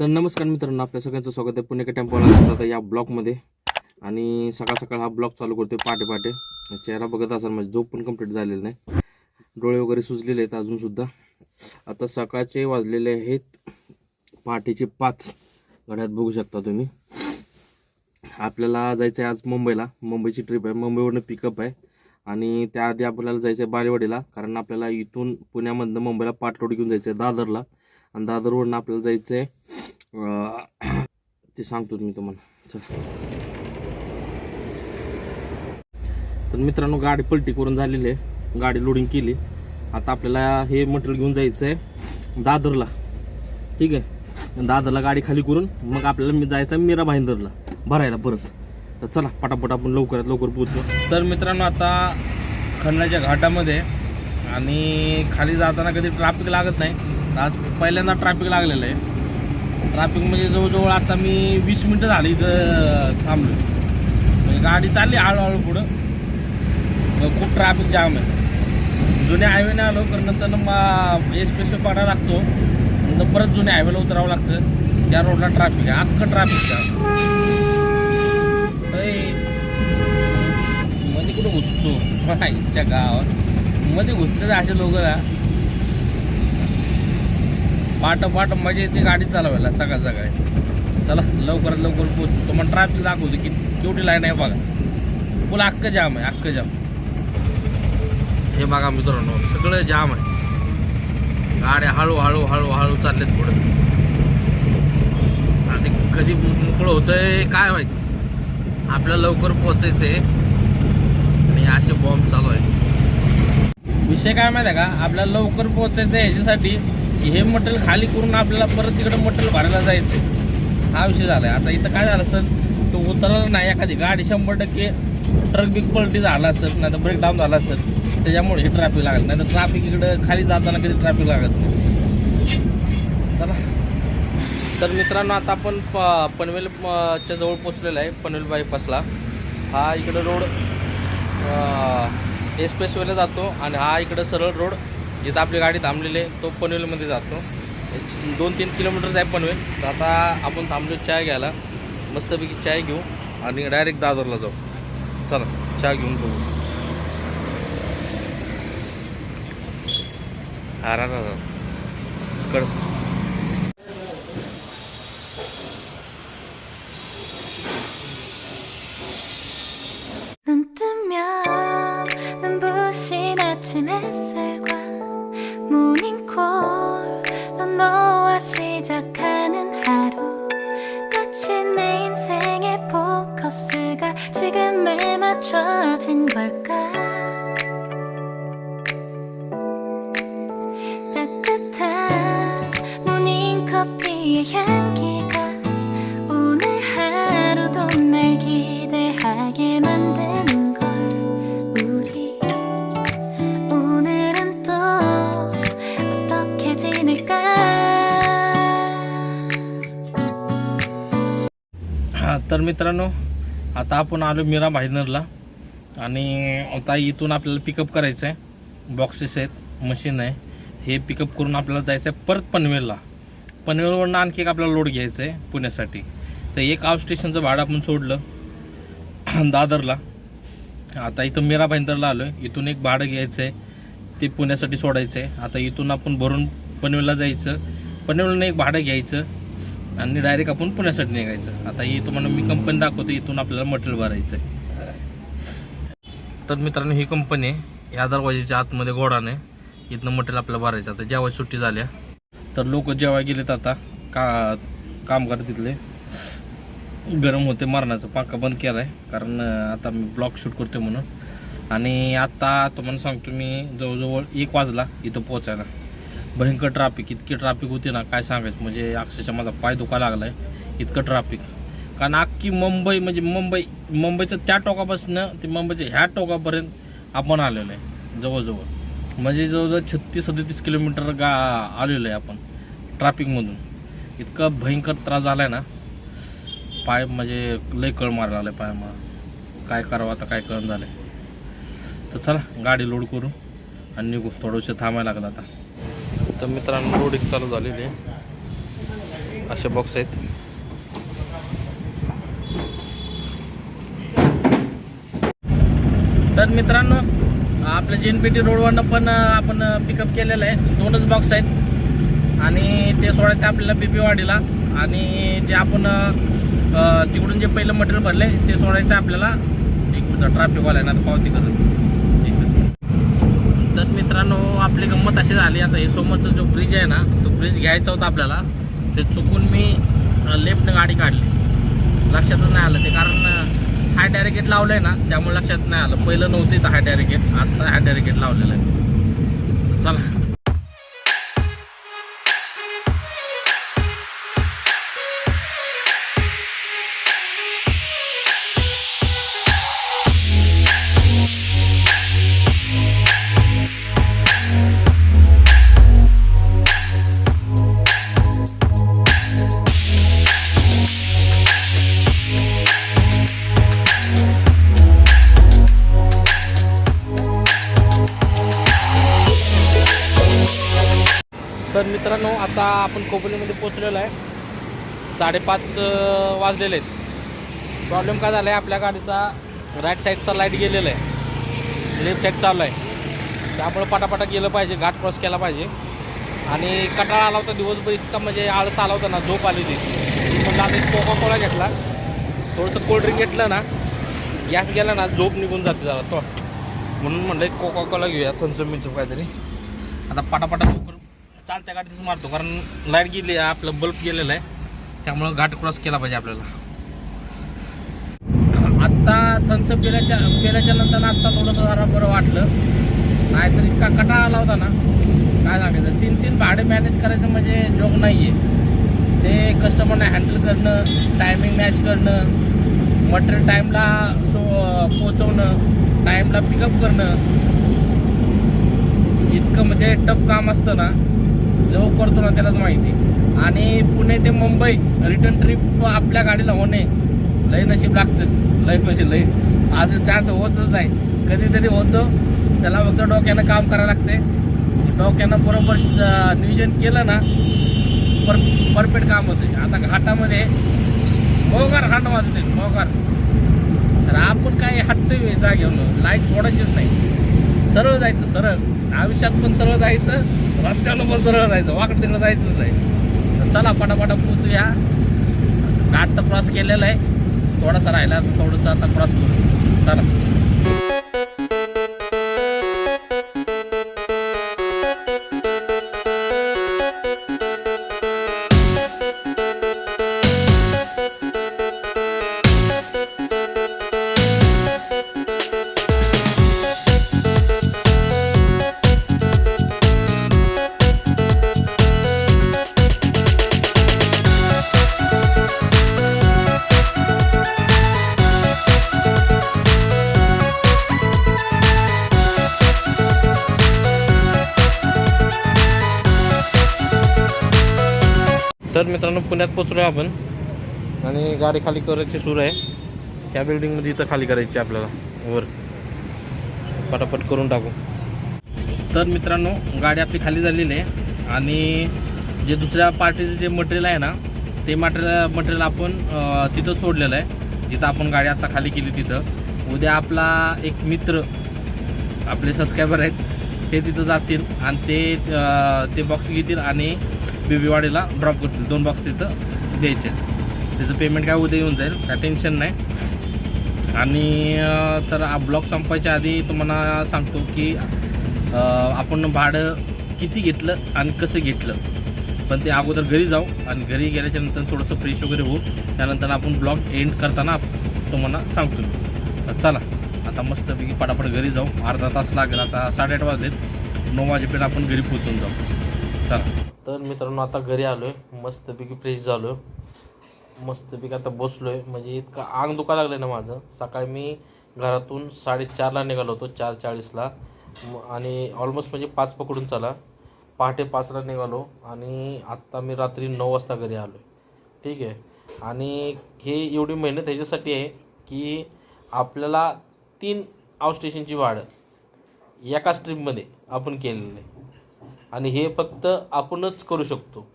तर नमस्कार मित्रांनो आपल्या सगळ्यांचं स्वागत आहे पुणे टेम्पोला आता या ब्लॉकमध्ये आणि सकाळ सकाळ हा ब्लॉक चालू करतोय पहाटे पहाटे चेहरा बघत असाल म्हणजे झोप पण कंप्लीट झालेला नाही. डोळे वगैरे सुजलेले आहेत अजूनसुद्धा आता सकाळचे वाजलेले आहेत पहाटेचे पाच. घड्यात बघू शकता तुम्ही. आपल्याला जायचं आहे आज मुंबईला. मुंबईची ट्रिप आहे. मुंबईवरनं पिकअप आहे. आणि त्याआधी आपल्याला जायचं आहे बालेवाडीला. कारण आपल्याला इथून पुण्यामधनं मुंबईला पाटलोड घेऊन जायचं आहे दादरला. आणि दादरवरनं आपल्याला जायचं आहे ते सांगतो मी तुम्हाला. चला. तर मित्रांनो गाडी पलटी करून झालेली आहे. गाडी लोडिंग केली. आता आपल्याला हे मटेरियल घेऊन जायचं आहे दादरला. ठीक आहे? दादरला गाडी खाली करून मग आपल्याला मी जायचं आहे मीरा भाईंदरला भरायला परत. तर चला पटापट आपण लवकरात लवकर पोहोचू. तर मित्रांनो आता खंडाच्या घाटामध्ये आणि खाली जाताना कधी ट्रॅफिक लागत नाही. आज पहिल्यांदा ट्रॅफिक लागलेलं आहे. ट्रॅफिक म्हणजे जवळजवळ आता मी वीस मिनटं झाली इथं थांबलो म्हणजे गाडी चालली हळूहळू पुढं. मग खूप ट्रॅफिक जाम आहे. जुन्या हायवेने आलो कारण नंतर मग एक्सप्रेस पाडा लागतो. नंतर परत जुन्या हायवेला उतरावं लागतं. त्या रोडला ट्रॅफिक आहे. अख्खं ट्रॅफिक जाममध्ये कुठं घुसतो? इच्छा गावात. मध्ये घुसते असे लोक. पाठोपाठ पाट पाट येते गाडी चालवायला सकाळ सकाळी. चला लवकरात लवकर पोहोचतो तुम्हाला ट्रॅफिक दाखवतो की केवढी लाईन आहे बघा. फुल अख्खं जाम आहे अख्खं जाम हे बघा मित्रांनो सगळं जाम आहे. गाड्या हळूहळू हळूहळू हळू चाललेत पुढे. आणि कधी मोकळं होतंय काय माहिती. आपल्याला लवकर पोचायचंय आणि असे बॉम्ब चालू आहे विषय काय माहिती आहे का? आपल्याला लवकर पोचायचं आहे याच्यासाठी की हे मटेरियल खाली करून आपल्याला परत तिकडे मटेरियल भरायला जायचं हा विषय झाला आता इथं काय झालं सर तो उतरला नाही. एखादी गाडी शंभर टक्के ट्रक बिग पलटी झाला असेल नाही तर ब्रेकडाऊन झाला सर त्याच्यामुळे हे ट्रॅफिक लागत नाही. तर ट्रॅफिक इकडं खाली जाताना कधी ट्रॅफिक लागत नाही. चला. तर मित्रांनो आता आपण प पनवेल च्या जवळ पोचलेला आहे पनवेल बायपासला हा इकडं रोड एक्सप्रेसवेला जातो आणि हा इकडं सरळ रोड जिथं आपली गाडी थांबलेली आहे तो पनवेलमध्ये जातो. दोन तीन किलोमीटरच आहे पनवेल. तर आता आपण थांबलो चाय घ्यायला. मस्तपैकी चाय घेऊ आणि डायरेक्ट दादरला जाऊ. चला चहा घेऊन बघू. हा रा कळ 포커스가 지금에 맞춰진 걸까 따뜻한 모닝커피의 향기가 오늘 하루도 날 기대하게 만드는 걸 우리 오늘은 또 어떻게 지낼까 हा तर मित्रांनो आता आपण आलो मीरा भाईनरला आणि आता इथून आपल्याला पिकअप करायचं आहे बॉक्सेस आहेत मशीन आहे. हे पिकअप करून आपल्याला जायचं आहे परत पनवेलला. पनवेलवरनं आणखी एक आपल्याला लोड घ्यायचं आहे पुण्यासाठी. तर एक आउट स्टेशनचं भाडं आपण सोडलं. दादरला. आता इथं मीरा भाईंदरला आलो आहे इथून एक भाडं घ्यायचं आहे ते पुण्यासाठी सोडायचं आहे आता इथून आपण भरून पनवेलला जायचं. पनवेलनं एक भाडं घ्यायचं. आणि डायरेक्ट आपण पुण्यासाठी निघायचं. आता ही तुम्हाला मी कंपनी दाखवतो इथून आपल्याला मटेरियल भरायचं आहे. तर मित्रांनो ही कंपनी आहे. या दरवाजेच्या आतमध्ये गोडाने इथनं मटेरियल आपल्याला भरायचं. आता जेव्हा सुट्टी झाल्या तर लोक जेव्हा गेलेत आता का कामगार तिथले. गरम होते मारण्याचं पाका बंद केला आहे कारण आता मी ब्लॉक शूट करतो म्हणून. आणि आता तुम्हाला सांगतो मी जवळजवळ एक वाजला इथं पोचायला भयंकर ट्रॅफिक इतकी ट्रॅफिक होती ना काय सांगायचं? म्हणजे अक्षरशः माझा पाय दुखायला लागला आहे इतकं ट्रॅफिक कारण अख्खी मुंबई म्हणजे मुंबई मुंबईचं त्या टोकापासून ते मुंबईच्या ह्या टोकापर्यंत आपण आलेलो आहे जवळजवळ. म्हणजे जवळजवळ छत्तीस सदतीस किलोमीटर गा आलेलो आहे आपण ट्रॅफिकमधून इतकं भयंकर त्रास झाला आहे ना पाय म्हणजे लय कळ मारायला आलं पाय मला काय करावं आता काय कळण आहे तर चला गाडी लोड करू आणि निघू. थोडंसं थांबायला लागलं आता. तर मित्रांनो लोडिंग चालू झालेली आहे. असे बॉक्स आहेत. तर मित्रांनो आपल्या टी रोडवरनं पण आपण पिकअप केलेलं आहे. दोनच बॉक्स आहेत. आणि ते सोडायचं आपल्याला बी पी वाढीला आणि जे आपण तिकडून जे पहिलं मटेरियल भरले ते सोडायचं आपल्याला. एक मिनिट ट्रॅफिकवाला आहे ना पावती करत एक मिनिट. तर मित्रांनो आपली गंमत अशी झाली आता हे समोरचा जो ब्रिज आहे ना तो ब्रिज घ्यायचा होता आपल्याला ते चुकून मी लेफ्टनं गाडी काढली. लक्षातच नाही आलं ते कारण हाय डॅरिकेट लावलं आहे ना त्यामुळे लक्षात नाही आलं. पहिलं नव्हतं इथं हाय डायरेकेट आता हाय डॅरिकेट लावलेलं आहे. चला. तर मित्रांनो आता आपण कोपरीमध्ये पोचलेलो आहे. साडेपाच वाजलेले आहेत. प्रॉब्लेम काय झाला आहे आपल्या गाडीचा राईट साईडचा लाइट गेलेला आहे. लेफ्ट साईड चालू आहे. त्यामुळं पटापटा गेलं पाहिजे घाट क्रॉस केला पाहिजे. आणि कटाळा आला होता दिवसभर इतका म्हणजे आळस आला होता ना झोप आली होती. पण आता कोका कोला घेतला. थोडंसं कोल्ड्रिंक घेतलं ना गॅस गेला ना झोप निघून जाते जरा तो. म्हणून म्हणलं कोका कोला घेऊया थंसप मिंचप काहीतरी. आता पटापटा लवकर चालत्या गाडीच मारतो कारण लाइट गेली आहे, आपलं बल्ब गेलेला आहे. त्यामुळं घाट क्रॉस केला पाहिजे आपल्याला. आत्ता थन्सअप गेल्याच्या गेल्याच्यानंतर आत्ता थोडंसं जरा बरं वाटलं. नाहीतर इतका कटाळा आला होता ना. काय सांगायचं तीन तीन भाडे मॅनेज करायचं म्हणजे जोग नाही आहे ते कस्टमरला हँडल करणं टायमिंग मॅच करणं मटेरियल टाईमला सो पोचवणं टाईमला पिकअप करणं. इतकं म्हणजे टफ काम असतं ना. जो करतो ना त्यालाच माहिती. आणि पुणे ते मुंबई रिटर्न ट्रिप आपल्या गाडीला होणे लय नशीब लागतं. लय म्हणजे लय. आज चान्स होतच नाही. कधीतरी होतं. त्याला फक्त डोक्यानं काम करावं लागते. डोक्यानं बरोबर नियोजन केलं ना पर परफेक्ट काम होते. आता घाटामध्ये मोगार हाट वाजते मोगार. तर आपण काय हटतोय घेऊन लाइट सोडायचीच नाही. सरळ जायचं सरळ. आयुष्यात पण सरळ जायचं. रस्त्यानं पण सरळ जायचं वाकडं तिकडं जायचंच नाही. तर चला पटापटा पोचूया घाट तर क्रॉस केलेला आहे. थोडासा राहिला थोडंसं आता क्रॉस करू. चला. तर मित्रांनो पुण्यात पोचलो आपण. आणि गाडी खाली करायची सुरू आहे. त्या बिल्डिंगमध्ये इथं खाली करायची आपल्याला. वर. पटापट करून टाकू. तर मित्रांनो गाडी आपली खाली झालेली आहे. आणि जे दुसऱ्या पार्टीचं जे मटेरियल आहे ना ते मटेरियल मटेरियल आपण तिथं सोडलेलं आहे. जिथं आपण गाडी आता खाली केली तिथं. उद्या आपला एक मित्र आपले सबस्क्रायबर आहेत. ते तिथं जातील आणि ते ते बॉक्स घेतील आणि बेबीवाडीला ड्रॉप करतील. दोन बॉक्स तिथं द्यायचे. त्याचं पेमेंट काय उद्या येऊन जाईल काय टेन्शन नाही. आणि तर ब्लॉग संपायच्या आधी तुम्हाला सांगतो की आपण भाडं किती घेतलं आणि कसं घेतलं. पण ते अगोदर घरी जाऊ आणि घरी गेल्याच्यानंतर थोडंसं फ्रेश वगैरे होऊ. त्यानंतर आपण ब्लॉग एंड करताना तुम्हाला सांगतो चला. आता मस्तपैकी पटापट घरी जाऊ. अर्धा तास लागेल आता साडेआठ वाजलेत. नऊ वाजेपर्यंत आपण घरी पोचून जाऊ. चला. तर मित्रांनो आता घरी आलो आहे मस्तपैकी फ्रेश झालो आहे मस्तपैकी आता बसलो आहे म्हणजे इतकं आंग दुखा लागलं आहे ना माझं. सकाळी मी घरातून साडेचारला निघालो होतो चार चाळीसला. आणि ऑलमोस्ट म्हणजे पाच पकडून चला. पहाटे पाचला निघालो. आणि आत्ता मी रात्री नऊ वाजता घरी आलो आहे ठीक आहे. आणि हे एवढी मेहनत ह्याच्यासाठी आहे की आपल्याला तीन आउटस्टेशनची वाढ एका स्ट्रीममध्ये आपण केलेलं आहे आणि हे फक्त आपणच करू शकतो.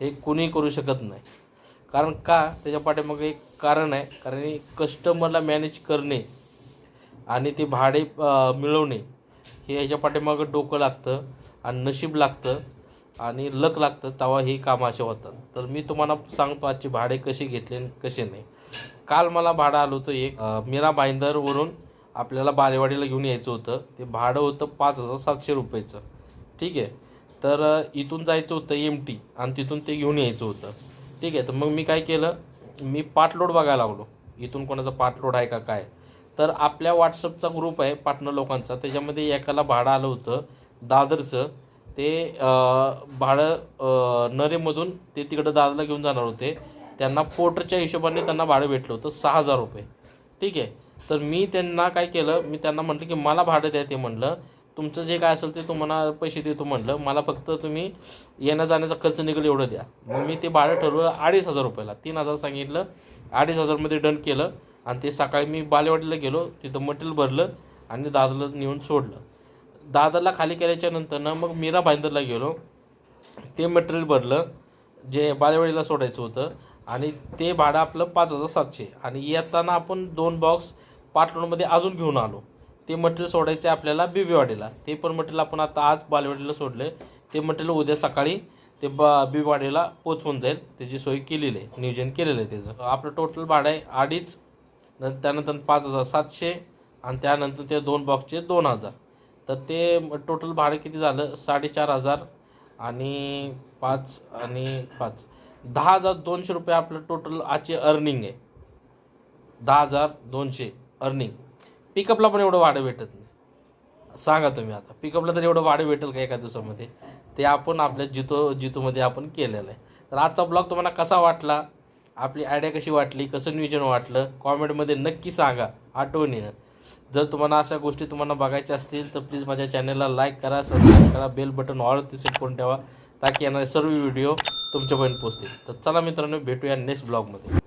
हे कुणीही करू शकत नाही. कारण का? त्याच्या पाठीमागे एक कारण आहे. कारण कस्टमरला मॅनेज करणे आणि ते भाडे मिळवणे हे याच्या पाठीमागं डोकं लागतं आणि नशीब लागतं आणि लक लागतं तेव्हा हे कामं असे होतात. तर मी तुम्हाला सांगतो आजचे भाडे कसे घेतले कसे नाही. काल मला भाडं आलं होतं एक मीरा भाईंदरवरून आपल्याला बालेवाडीला घेऊन यायचं होतं. ते भाडं होतं पाच हजार सातशे रुपयाचं. ठीक आहे? तर इथून जायचं होतं एम टी आणि तिथून ते घेऊन यायचं होतं. ठीक आहे? तर मग मी काय केलं? मी पाटलोड बघायला लागलो. इथून कोणाचा पाटलोड आहे का काय? तर आपल्या व्हॉट्सअपचा ग्रुप आहे पाटणं लोकांचा. त्याच्यामध्ये एकाला भाडं आलं होतं. दादरचं. ते भाडं नरेमधून ते तिकडं दादरला घेऊन जाणार होते. त्यांना पोर्टरच्या हिशोबाने त्यांना भाडं भेटलं होतं सहा हजार रुपये. ठीक आहे? तर मी त्यांना काय केलं मी त्यांना म्हटलं की मला भाडं द्या ते म्हटलं. तुमचं जे काय असेल ते तुम्हाला पैसे देतो म्हटलं. मला फक्त तुम्ही येण्या जाण्याचा खर्च निघेल एवढं द्या. मग मी ते भाडं ठरवलं अडीच हजार रुपयाला. तीन हजार सांगितलं. अडीच हजारमध्ये डन केलं. आणि ते सकाळी मी बालेवाडीला गेलो. तिथं मटेरियल भरलं आणि दादाला नेऊन सोडलं. दादाला खाली केल्याच्या नंतरनं मग मीरा भाईंदरला गेलो. ते मटेरियल भरलं जे बालेवाडीला सोडायचं होतं. आणि ते भाडं आपलं पाच हजार सातशे. आणि येताना आपण दोन बॉक्स पाटलोणमध्ये अजून घेऊन आलो. ते मटेरियल सोडायचे आपल्याला बिबीवाडीला ते पण मटेरियल आपण आता आज बालेवाडीला सोडले. ते मटेरियल उद्या सकाळी ते बा बिबीवाडीला पोचवून जाईल. त्याची सोय केलेली आहे. नियोजन केलेलं आहे त्याचं. आपलं टोटल भाडं आहे अडीच नंतर त्यानंतर पाच हजार सातशे आणि त्यानंतर ते दोन बॉक्सचे दोन हजार. तर ते टोटल भाडं किती झालं? साडेचार हजार आणि पाच आणि पाच. दहा हजार दोनशे रुपये आपलं टोटल आजचे अर्निंग आहे. दहा हजार दोनशे. अर्निंग पिकअपला पण एवढं वाढ भेटत नाही. सांगा तुम्ही आता. पिकअपला तर एवढं वाढ भेटेल का एका दिवसामध्ये? ते आपण आपल्या जितो जितोमध्ये आपण केलेलं आहे. तर आजचा ब्लॉग तुम्हाला कसा वाटला? आपली आयडिया कशी वाटली? कसं नियोजन वाटलं? कॉमेंटमध्ये नक्की सांगा. आठवणीनं जर तुम्हाला अशा गोष्टी तुम्हाला बघायच्या असतील तर प्लीज माझ्या चॅनलला लाईक करा सबस्क्राईब करा बेल बटन ऑलवरती सेट करून ठेवा ताकी येणारे सर्व व्हिडिओ तुमच्यापर्यंत पोहोचतील. तर चला मित्रांनो भेटूया नेक्स्ट ब्लॉगमध्ये